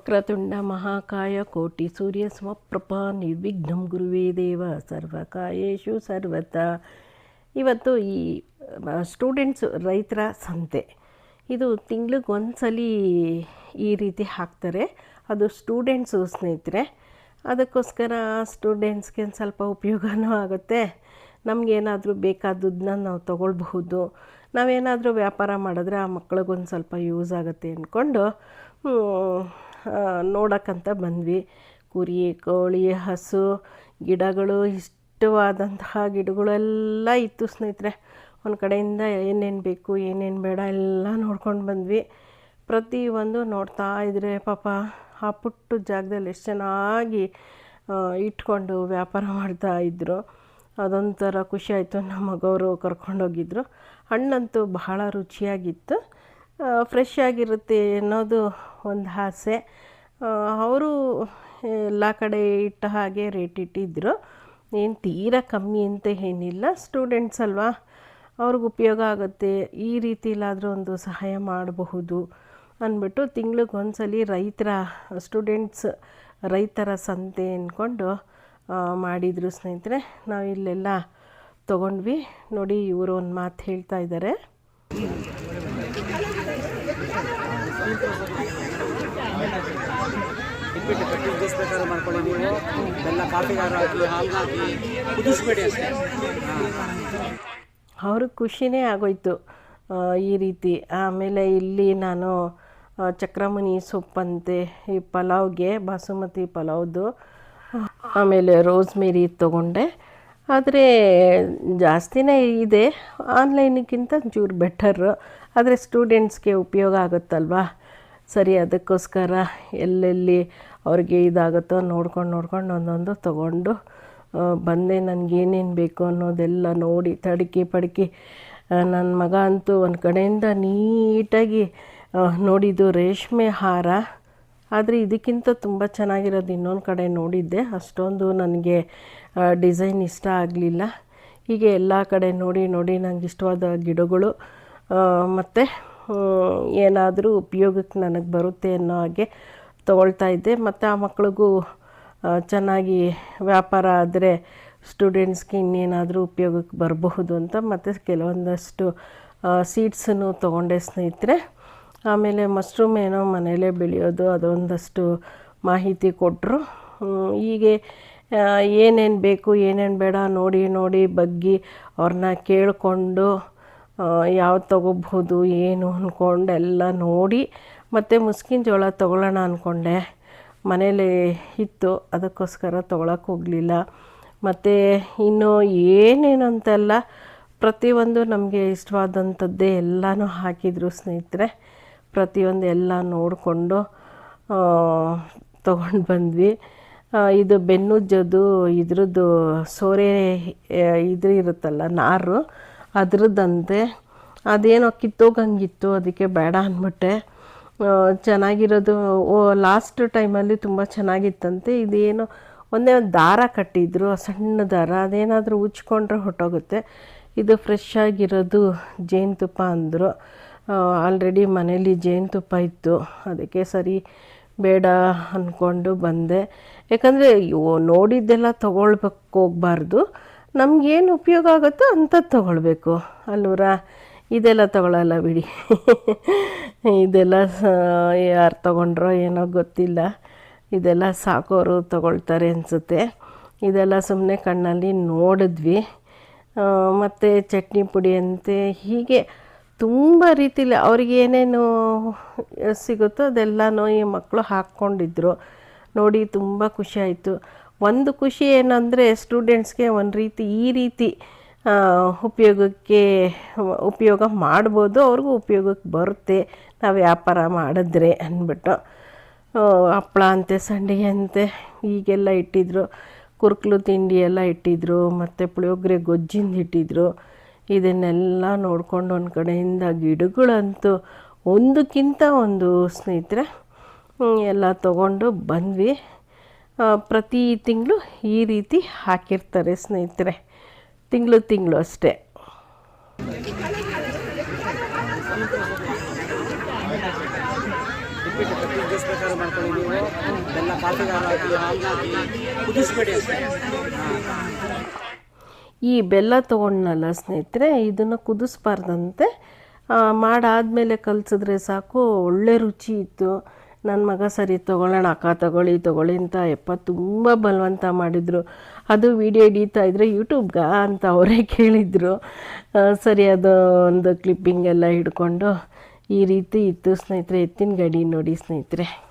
ವಕ್ರತುಂಡ ಮಹಾಕಾಯ ಕೋಟಿ ಸೂರ್ಯ ಸ್ವಪ್ರಭಾ ನಿರ್ವಿಘ್ನಂ ಗುರುವೇ ದೇವ ಸರ್ವಕಾಯೇಶು ಸರ್ವತ. ಇವತ್ತು ಈ ಸ್ಟೂಡೆಂಟ್ಸ್ ರೈತರ ಸಂತೆ. ಇದು ತಿಂಗ್ಳಿಗೆ ಒಂದ್ಸಲಿ ಈ ರೀತಿ ಹಾಕ್ತಾರೆ. ಅದು ಸ್ಟೂಡೆಂಟ್ಸು ಸ್ನೇಹಿತರೆ. ಅದಕ್ಕೋಸ್ಕರ ಸ್ಟೂಡೆಂಟ್ಸ್ಗೆ ಒಂದು ಸ್ವಲ್ಪ ಉಪಯೋಗನೂ ಆಗುತ್ತೆ. ನಮಗೇನಾದರೂ ಬೇಕಾದದನ್ನ ನಾವು ತೊಗೊಳ್ಬಹುದು. ನಾವೇನಾದರೂ ವ್ಯಾಪಾರ ಮಾಡಿದ್ರೆ ಆ ಮಕ್ಳಿಗೊಂದು ಸ್ವಲ್ಪ ಯೂಸ್ ಆಗುತ್ತೆ ಅಂದ್ಕೊಂಡು ನೋಡೋಕ್ಕಂತ ಬಂದ್ವಿ. ಕುರಿ, ಕೋಳಿ, ಹಸು, ಗಿಡಗಳು, ಇಷ್ಟವಾದಂತಹ ಗಿಡಗಳೆಲ್ಲ ಇತ್ತು ಸ್ನೇಹಿತರೆ. ಒಂದು ಕಡೆಯಿಂದ ಏನೇನು ಬೇಕು, ಏನೇನು ಬೇಡ ಎಲ್ಲ ನೋಡ್ಕೊಂಡು ಬಂದ್ವಿ. ಪ್ರತಿಯೊಂದು ನೋಡ್ತಾ ಇದ್ರೆ ಪಾಪ ಆ ಪುಟ್ಟ ಜಾಗದಲ್ಲಿ ಎಷ್ಟು ಚೆನ್ನಾಗಿ ಇಟ್ಕೊಂಡು ವ್ಯಾಪಾರ ಮಾಡ್ತಾ ಇದ್ದರು ಅದೊಂಥರ ಖುಷಿ ಆಯಿತು. ನಮ್ಮ ಮಗವರು ಕರ್ಕೊಂಡೋಗಿದ್ರು. ಹಣ್ಣಂತೂ ಬಹಳ ರುಚಿಯಾಗಿತ್ತು. ಫ್ರೆಶ್ ಆಗಿರುತ್ತೆ ಅನ್ನೋದು ಒಂದು ಆಸೆ. ಅವರು ಎಲ್ಲ ಕಡೆ ಇಟ್ಟ ಹಾಗೆ ರೇಟ್ ಇಟ್ಟಿದ್ದರು ಏನು ತೀರಾ ಕಮ್ಮಿ ಅಂತ ಏನಿಲ್ಲ. ಸ್ಟೂಡೆಂಟ್ಸ್ ಅಲ್ವಾ? ಅವ್ರಿಗೆ ಉಪಯೋಗ ಆಗುತ್ತೆ. ಈ ರೀತಿಲಾದರೂ ಒಂದು ಸಹಾಯ ಮಾಡಬಹುದು ಅಂದ್ಬಿಟ್ಟು ತಿಂಗ್ಳಿಗೆ ಒಂದ್ಸಲಿ ರೈತರ ಸ್ಟೂಡೆಂಟ್ಸ್ ರೈತರ ಸಂತೆ ಅಂದ್ಕೊಂಡು ಮಾಡಿದರು ಸ್ನೇಹಿತರೆ. ನಾವು ಇಲ್ಲೆಲ್ಲ ತೊಗೊಂಡ್ವಿ. ನೋಡಿ ಇವರು ಒಂದು ಮಾತು ಹೇಳ್ತಾ ಇದ್ದಾರೆ ಇಟ್ಬಿಟ್ಟು ಕಟ್ಟಿ ಜ್ಯೂಸ್ ಬೇಕಾದ್ರೆ ಮಾಡ್ಕೊಳ್ಳಿ ನೀವು. ಬೆಲ್ಲ ಕಾಫಿಗಾರ ಹಾಕಿ ಹಾಲು ಹಾಕಿ ಕುದಿಸ್ಬೇಡಿ ಅಷ್ಟೇ. ಅವ್ರಿಗೆ ಖುಷಿನೇ ಆಗೋಯ್ತು ಈ ರೀತಿ. ಆಮೇಲೆ ಇಲ್ಲಿ ನಾನು ಆ, ಚಕ್ರಮುನಿ ಸೊಪ್ಪಂತೆ ಈ ಪಲಾವ್ಗೆ ಬಾಸುಮತಿ ಪಲಾವ್ದು ಆಮೇಲೆ ರೋಸ್ಮೇರಿ ತೊಗೊಂಡೆ. ಆದರೆ ಜಾಸ್ತಿನೇ ಇದೆ. ಆನ್ಲೈನಿಗಿಂತ ಚೂರು ಬೆಟರ್. ಆದರೆ ಸ್ಟೂಡೆಂಟ್ಸ್ಗೆ ಉಪಯೋಗ ಆಗುತ್ತಲ್ವಾ? ಸರಿ, ಅದಕ್ಕೋಸ್ಕರ ಎಲ್ಲೆಲ್ಲಿ ಅವ್ರಿಗೆ ಇದಾಗುತ್ತೋ ನೋಡ್ಕೊಂಡು ನೋಡ್ಕೊಂಡು ಒಂದೊಂದು ತೊಗೊಂಡು ಬಂದೆ. ನನಗೇನೇನು ಬೇಕು ಅನ್ನೋದೆಲ್ಲ ನೋಡಿ, ತಡಕಿ ಪಡಕಿ ನನ್ನ ಮಗ ಅಂತೂ ಒಂದು ಕಡೆಯಿಂದ ನೀಟಾಗಿ ನೋಡಿದ್ದು ರೇಷ್ಮೆ ಹಾರ. ಆದರೆ ಇದಕ್ಕಿಂತ ತುಂಬ ಚೆನ್ನಾಗಿರೋದು ಇನ್ನೊಂದು ಕಡೆ ನೋಡಿದ್ದೆ. ಅಷ್ಟೊಂದು ನನಗೆ ಡಿಸೈನ್ ಇಷ್ಟ ಆಗಲಿಲ್ಲ. ಹೀಗೆ ಎಲ್ಲ ಕಡೆ ನೋಡಿ ನೋಡಿ ನನಗೆ ಇಷ್ಟವಾದ ಗಿಡಗಳು ಮತ್ತು ಏನಾದರೂ ಉಪಯೋಗಕ್ಕೆ ನನಗೆ ಬರುತ್ತೆ ಅನ್ನೋ ಹಾಗೆ ತೊಗೊಳ್ತಾ ಇದ್ದೆ. ಮತ್ತು ಆ ಮಕ್ಳಿಗೂ ಚೆನ್ನಾಗಿ ವ್ಯಾಪಾರ ಆದರೆ ಸ್ಟೂಡೆಂಟ್ಸ್ಗೆ ಇನ್ನೇನಾದರೂ ಉಪಯೋಗಕ್ಕೆ ಬರಬಹುದು ಅಂತ ಮತ್ತು ಕೆಲವೊಂದಷ್ಟು ಸೀಡ್ಸನ್ನು ತೊಗೊಂಡೆ ಸ್ನೇಹಿತರೆ. ಆಮೇಲೆ ಮಶ್ರೂಮ್ ಏನೋ ಮನೆಯಲ್ಲೇ ಬೆಳೆಯೋದು ಅದೊಂದಷ್ಟು ಮಾಹಿತಿ ಕೊಟ್ಟರು ಹೀಗೆ ಏನೇನು ಬೇಕು ಏನೇನು ಬೇಡ ನೋಡಿ ನೋಡಿ ಬಗ್ಗಿ ಅವ್ರನ್ನ ಕೇಳಿಕೊಂಡು ಯಾವ್ದು ತೊಗೋಬೋದು ಏನು ಅಂದ್ಕೊಂಡು ಎಲ್ಲ ನೋಡಿ, ಮತ್ತು ಮುಸ್ಕಿನ ಜೋಳ ತೊಗೊಳ್ಳೋಣ ಅಂದ್ಕೊಂಡೆ ಮನೇಲಿ ಇತ್ತು, ಅದಕ್ಕೋಸ್ಕರ ತೊಗೊಳಕ್ಕೆ ಹೋಗಲಿಲ್ಲ. ಮತ್ತು ಇನ್ನು ಏನೇನು ಅಂತೆಲ್ಲ ಪ್ರತಿಯೊಂದು ನಮಗೆ ಇಷ್ಟವಾದಂಥದ್ದೇ ಎಲ್ಲನೂ ಹಾಕಿದರು ಸ್ನೇಹಿತರೆ. ಪ್ರತಿಯೊಂದು ಎಲ್ಲ ನೋಡಿಕೊಂಡು ತೊಗೊಂಡು ಬಂದ್ವಿ. ಇದು ಬೆನ್ನುಜ್ಜದು ಇದ್ರದ್ದು ಸೋರೆ ಇದ್ರ ಇದು ಇರುತ್ತಲ್ಲ ನಾರು. ಅದ್ರದ್ದಂತೆ ಅದೇನೋ ಕಿತ್ತೋಗಂಗಿತ್ತು, ಅದಕ್ಕೆ ಬೇಡ ಅಂದ್ಬಿಟ್ಟೆ. ಚೆನ್ನಾಗಿರೋದು, ಓ ಲಾಸ್ಟ್ ಟೈಮಲ್ಲಿ ತುಂಬ ಚೆನ್ನಾಗಿತ್ತಂತೆ. ಇದೇನೋ ಒಂದೇ ಒಂದು ದಾರ ಕಟ್ಟಿದ್ರು ಸಣ್ಣ ದಾರ, ಅದೇನಾದರೂ ಉಚ್ಕೊಂಡ್ರೆ ಹೊಟ್ಟೋಗುತ್ತೆ. ಇದು ಫ್ರೆಶ್ ಆಗಿರೋದು ಜೇನುತುಪ್ಪ ಅಂದರು. ಆಲ್ರೆಡಿ ಮನೇಲಿ ಜೇನುತುಪ್ಪ ಇತ್ತು. ಅದಕ್ಕೆ ಸರಿ, ಬೇಡ ಅಂದ್ಕೊಂಡು ಬಂದೆ. ಯಾಕಂದರೆ ನೋಡಿದ್ದೆಲ್ಲ ತೊಗೊಳ್ಬೇಕು ಹೋಗ್ಬಾರ್ದು. ನಮಗೇನು ಉಪಯೋಗ ಆಗುತ್ತೋ ಅಂಥದ್ದು ತೊಗೊಳ್ಬೇಕು. ಅಲ್ವರ ಇದೆಲ್ಲ ತಗೊಳ್ಳಲ್ಲ ಬಿಡಿ. ಇದೆಲ್ಲ ಯಾರು ತೊಗೊಂಡ್ರೋ ಏನೋ ಗೊತ್ತಿಲ್ಲ. ಇದೆಲ್ಲ ಸಾಕೋರು ತಗೊಳ್ತಾರೆ ಅನಿಸುತ್ತೆ. ಇದೆಲ್ಲ ಸುಮ್ಮನೆ ಕಣ್ಣಲ್ಲಿ ನೋಡಿದ್ವಿ. ಮತ್ತು ಚಟ್ನಿ ಪುಡಿ ಅಂತೆ, ಹೀಗೆ ತುಂಬ ರೀತಿಲಿ ಅವ್ರಿಗೆ ಏನೇನು ಸಿಗುತ್ತೋ ಅದೆಲ್ಲನೂ ಈ ಮಕ್ಕಳು ಹಾಕ್ಕೊಂಡಿದ್ರು. ನೋಡಿ, ತುಂಬ ಖುಷಿ ಆಯಿತು. ಒಂದು ಖುಷಿ ಏನಂದರೆ ಸ್ಟೂಡೆಂಟ್ಸ್ಗೆ ಒಂದು ರೀತಿ ಈ ರೀತಿ ಉಪಯೋಗಕ್ಕೆ, ಉಪಯೋಗ ಮಾಡ್ಬೋದು, ಅವ್ರಿಗೂ ಉಪಯೋಗಕ್ಕೆ ಬರುತ್ತೆ. ನಾವು ವ್ಯಾಪಾರ ಮಾಡಿದ್ರೆ ಅಂದ್ಬಿಟ್ಟು. ಹಪ್ಪಳ ಅಂತೆ ಸಂಡಿಗೆ ಅಂತೆ, ಈಗೆಲ್ಲ ಇಟ್ಟಿದ್ರು, ಕುರ್ಕಲು ತಿಂಡಿ ಎಲ್ಲ ಇಟ್ಟಿದ್ರು, ಮತ್ತು ಪುಳಿಯೋಗರೆ ಗೊಜ್ಜಿಂದ ಇಟ್ಟಿದ್ರು. ಇದನ್ನೆಲ್ಲ ನೋಡ್ಕೊಂಡು ಒಂದು ಕಡೆಯಿಂದ ಗಿಡಗಳಂತೂ ಒಂದಕ್ಕಿಂತ ಒಂದು ಸ್ನೇಹಿತರೆ ಎಲ್ಲ ತಗೊಂಡು ಬಂದ್ವಿ. ಪ್ರತಿ ತಿಂಗಳು ಈ ರೀತಿ ಹಾಕಿರ್ತಾರೆ ಸ್ನೇಹಿತರೆ. ತಿಂಗಳು ತಿಂಗಳು ಅಷ್ಟೇ. ಈ ಬೆಲ್ಲ ತೊಗೊಂಡ್ನಲ್ಲ ಸ್ನೇಹಿತರೆ, ಇದನ್ನು ಕುದಿಸ್ಬಾರ್ದಂತೆ ಮಾಡಾದ್ಮೇಲೆ ಕಲಸಿದ್ರೆ ಸಾಕು, ಒಳ್ಳೆ ರುಚಿ ಇತ್ತು. ನನ್ನ ಮಗ ಸರಿ ತೊಗೊಳ್ಳೋಣ, ಅಕ್ಕ ತಗೊಳ್ಳಿ ತಗೊಳ್ಳಿ ಅಂತ ಯಪ್ಪ ತುಂಬ ಬಲವಂತ ಮಾಡಿದರು. ಅದು ವಿಡಿಯೋ ಹಿಡಿತಾ ಇದ್ದರೆ ಯೂಟ್ಯೂಬ್ಗಾ ಅಂತ ಅವರೇ ಕೇಳಿದರು. ಸರಿ, ಅದು ಒಂದು ಕ್ಲಿಪ್ಪಿಂಗ್ ಎಲ್ಲ ಹಿಡ್ಕೊಂಡು ಈ ರೀತಿ ಇತ್ತು. ಸ್ನೇಹಿತರೆ, ಎತ್ತಿನ ಗಡಿ ನೋಡಿ ಸ್ನೇಹಿತರೆ.